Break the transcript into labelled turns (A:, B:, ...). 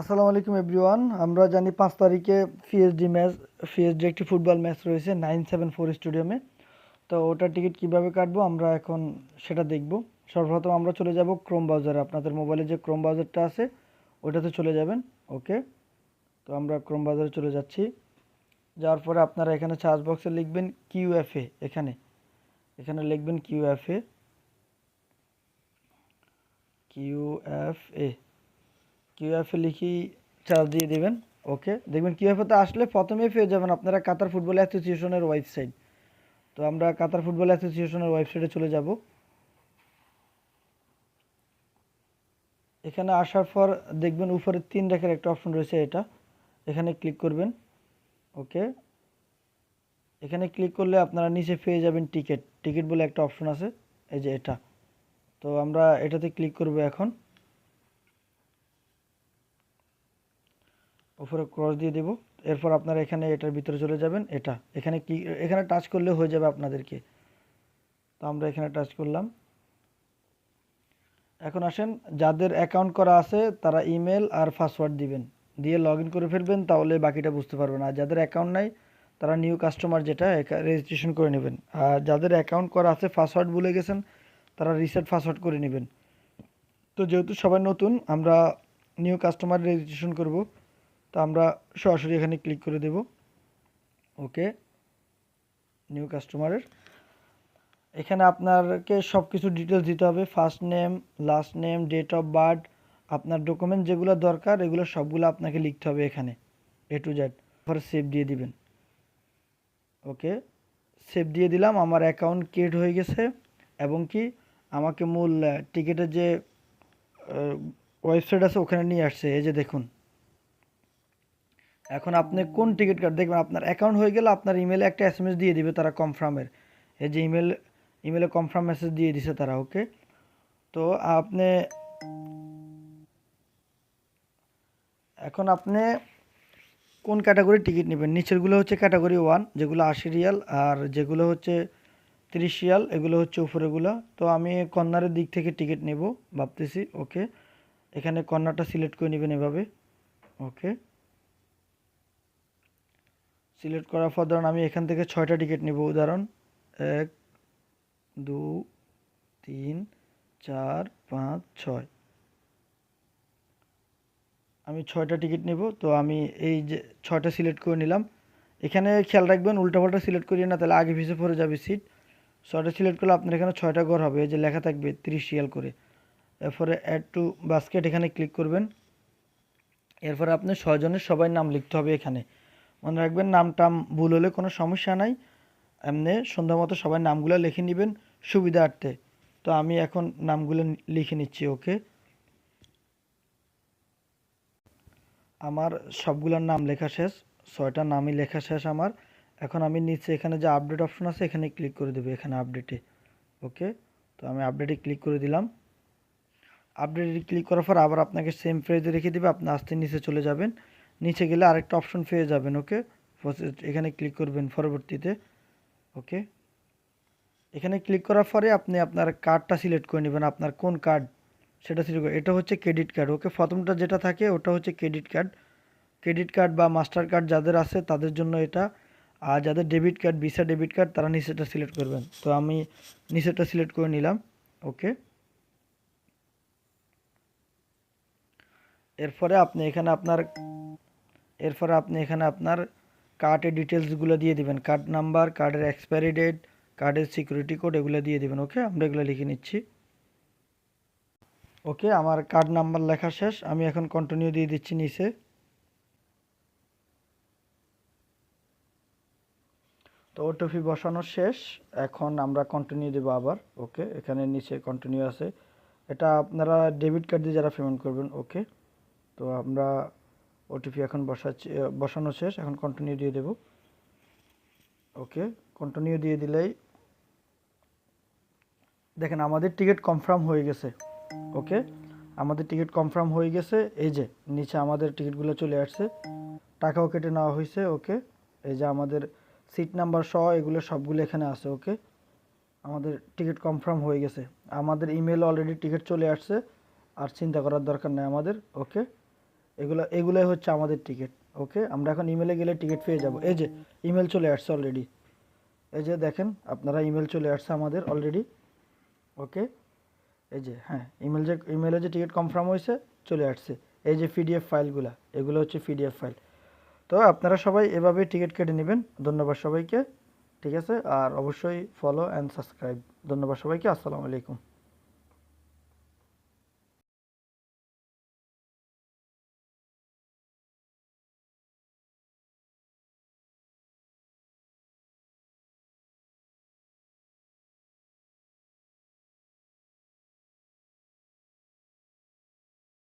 A: আসসালামু আলাইকুম, এভরিওয়ান। আমরা জানি পাঁচ তারিখে পিএসডি ম্যাচ পিএসডি একটি ফুটবল ম্যাচ রয়েছে নাইন সেভেন ফোর স্টেডিয়ামে। তো ওটার টিকিট কীভাবে কাটবো আমরা এখন সেটা দেখব। সর্বপ্রথম আমরা চলে যাব ক্রোম ব্রাউজারে আপনাদের মোবাইলে যে ক্রোম ব্রাউজারটা আছে, ওটাতে চলে যাবেন। ওকে? তো আমরা ক্রোম ব্রাউজারে চলে যাচ্ছি। যাওয়ার পরে আপনারা এখানে সার্চ বক্সে লিখবেন কিউএফএ এখানে। এখানে লিখবেন কিউএফএ কিউএফএ কিউএফএ লিখি চার্জ দিয়ে দেবেন? ওকে দেখবেন কিউএফএতে আসলে প্রথমেই পেয়ে যাবেন আপনারা কাতার ফুটবল অ্যাসোসিয়েশনের ওয়েবসাইট তো আমরা কাতার ফুটবল অ্যাসোসিয়েশনের ওয়েবসাইটে চলে যাব। এখানে আসার পর দেখবেন উপরে তিন রেখার একটা অপশন রয়েছে এটা। এখানে ক্লিক করবেন। ওকে এখানে ক্লিক করলে আপনারা নিচে পেয়ে যাবেন টিকিট টিকিট বলে একটা অপশন আছে, এই যে এটা। তো আমরা এটাতে ক্লিক করব এখন। উপরে ক্রস দিয়ে দেব। এরপর আপনারা এখানে এটার ভিতরে চলে যাবেন। এটা। এখানে কি, এখানে টাচ করলে হয়ে যাবে আপনাদেরকে। তো আমরা এখানে টাচ করলাম। এখন আসেন, যাদের অ্যাকাউন্ট করা আছে, তারা ইমেল আর পাসওয়ার্ড দিবেন। দিয়ে লগ করে ফেলবেন, তাহলে বাকিটা বুঝতে পারবেন। আর যাদের অ্যাকাউন্ট নাই, তারা নিউ কাস্টমার যেটা রেজিস্ট্রেশন করে নেবেন। আর যাদের অ্যাকাউন্ট করা আছে পাসওয়ার্ড ভুলে গেছেন, তারা রিসেট পাসওয়ার্ড করে নেবেন। তো যেহেতু সবাই নতুন, আমরা নিউ কাস্টমার রেজিস্ট্রেশন করব। তো আমরা সরাসরি এখানে ক্লিক করে দেব। ওকে নিউ কাস্টমারের এখানে আপনাকে সব কিছু ডিটেলস দিতে হবে। First name last name date of birth আপনার ডকুমেন্ট যেগুলো দরকার, এগুলো সবগুলো আপনাকে লিখতে হবে এখানে। এ টু জেড পরে সেভ দিয়ে দিবেন। ওকে সেভ দিয়ে দিলাম। আমার অ্যাকাউন্ট ক্রিয়েট হয়ে গেছে। এবং কি, আমাকে মূল টিকিটের যে ওয়েবসাইট আছে, ওখানে নিয়ে আসছে। এই যে দেখুন। এখন আপনি কোন টিকিট কার্ড দেখবেন? আপনার অ্যাকাউন্ট হয়ে গেলে আপনার ইমেলে একটা এস দিয়ে দিবে তারা কনফার্মের এই যে ইমেল ইমেলে কনফার্ম মেসেজ দিয়ে দিছে তারা ওকে তো আপনি, এখন আপনি কোন ক্যাটাগরির টিকিট নেবেন? নিচেরগুলো হচ্ছে ক্যাটাগরি ওয়ান যেগুলো আশি রিয়াল, আর যেগুলো হচ্ছে তিরিশ রিয়াল, এগুলো হচ্ছে উপরেগুলো তো আমি কর্নারের দিক থেকে টিকিট নেব, ভাবতেছি ওকে এখানে কর্নারটা সিলেক্ট করে নেবেন এভাবে ওকে সিলেক্ট করার পর ধরুন আমি এখান থেকে ছয়টা টিকিট নেব, উদাহরণ, এক, দু, তিন, চার, পাঁচ, ছয়। আমি ছয়টা টিকিট নেব, তো আমি এই যে ছয়টা সিলেক্ট করে নিলাম। এখানে খেয়াল রাখবেন, উল্টাপাল্টা সিলেক্ট করিয়ে না, তাহলে আগে পিছিয়ে পড়ে যাবে সিট। ছয়টা সিলেক্ট করলে আপনার এখানে ছয়টা ঘর হবে যে লেখা থাকবে তিরিশ রিয়াল করে। এরপরে অ্যাড টু বাস্কেট এখানে ক্লিক করবেন। এরপরে আপনি ছয়জনের সবাই নাম লিখতে হবে এখানে। মনে রাখবেন নাম টাম ভুল হলে কোনো সমস্যা নাই। এমনি সন্ধ্যা মতো সবাই নামগুলো লিখে নেবেন সুবিধার্থে। তো আমি এখন নামগুলো লিখে নিচ্ছি, ওকে? আমার সবগুলোর নাম লেখা শেষ, ছয়টা নামই লেখা শেষ আমার। এখন আমি নিচে এখানে যে আপডেট অপশন আছে, এখানে ক্লিক করে দেবো এখানে আপডেটে ওকে? তো আমি আপডেটে ক্লিক করে দিলাম। আপডেটে ক্লিক করার পর আবার আপনাকে সেম পেজে রেখে দেবে, আপনি আস্তে নিচে চলে যাবেন। নিচে গেলে আরেকটা অপশন পেয়ে যাবেন ওকে প্রসেস এখানে ক্লিক করবেন পরবর্তীতে ওকে এখানে ক্লিক করার পরে আপনি আপনার কার্ডটা সিলেক্ট করে নেবেন, আপনার কোন কার্ড সেটা সিলেক্ট এটা হচ্ছে ক্রেডিট কার্ড ওকে প্রথমটা যেটা থাকে, ওটা হচ্ছে ক্রেডিট কার্ড ক্রেডিট কার্ড বা মাস্টার কার্ড যাদের আছে, তাদের জন্য এটা, আর যাদের debit card Visa debit card তারা নিচেটা সিলেক্ট করবেন। তো আমি নিচেটা সিলেক্ট করে নিলাম ওকে এরপরে আপনি এখানে আপনার এরপরে আপনি এখানে আপনার কার্ডের ডিটেলসগুলো দিয়ে দিবেন। কার্ড নাম্বার কার্ডের এক্সপায়ারি ডেট কার্ডের সিকিউরিটি কোড এগুলো দিয়ে দিবেন ওকে আমরা এগুলো লিখে নিচ্ছি। ওকে আমার কার্ড নাম্বার লেখা শেষ। আমি এখন কন্টিনিউ দিয়ে দিচ্ছি নিচে। তো ওটিপি বসানো শেষ। এখন আমরা কন্টিনিউ দেবো আবার ওকে এখানে নিচে কন্টিনিউ আছে। এটা আপনারা ডেবিট কার্ড দিয়ে যারা পেমেন্ট করবেন ওকে তো আমরা ওটিপি এখন বসাচ্ছি বসানো শেষ, এখন কন্টিনিউ দিয়ে দেব। ওকে কন্টিনিউ দিয়ে দিলেই দেখেন, আমাদের টিকিট কনফার্ম হয়ে গেছে। ওকে আমাদের টিকিট কনফার্ম হয়ে গেছে, এই যে, নিচে আমাদের টিকিটগুলো চলে আসছে। টাকাও কেটে নেওয়া হয়েছে ওকে এই যে আমাদের সিট নাম্বার সহ এগুলো সবগুলো এখানে আছে ওকে আমাদের টিকিট কনফার্ম হয়ে গেছে। আমাদের ইমেল অলরেডি টিকিট চলে আসছে, আর চিন্তা করার দরকার নেই আমাদের ওকে এগুলো, এগুলোই হচ্ছে আমাদের টিকিট ওকে আমরা এখন ইমেলে গেলে টিকিট পেয়ে যাব। এই যে ইমেল চলে আসছে অলরেডি এই যে দেখেন, আপনারা ইমেল চলে আসছে আমাদের অলরেডি ওকে এই যে হ্যাঁ ইমেল যে ইমেলে যে টিকিট কনফার্ম হয়েছে, চলে আসছে। এই যে পিডিএফ ফাইলগুলো এগুলো হচ্ছে পিডিএফ ফাইল তো আপনারা সবাই এভাবে টিকিট কেটে নেবেন। ধন্যবাদ সবাইকে, ঠিক আছে? আর অবশ্যই ফলো অ্যান্ড সাবস্ক্রাইব ধন্যবাদ সবাইকে, আসসালামু আলাইকুম।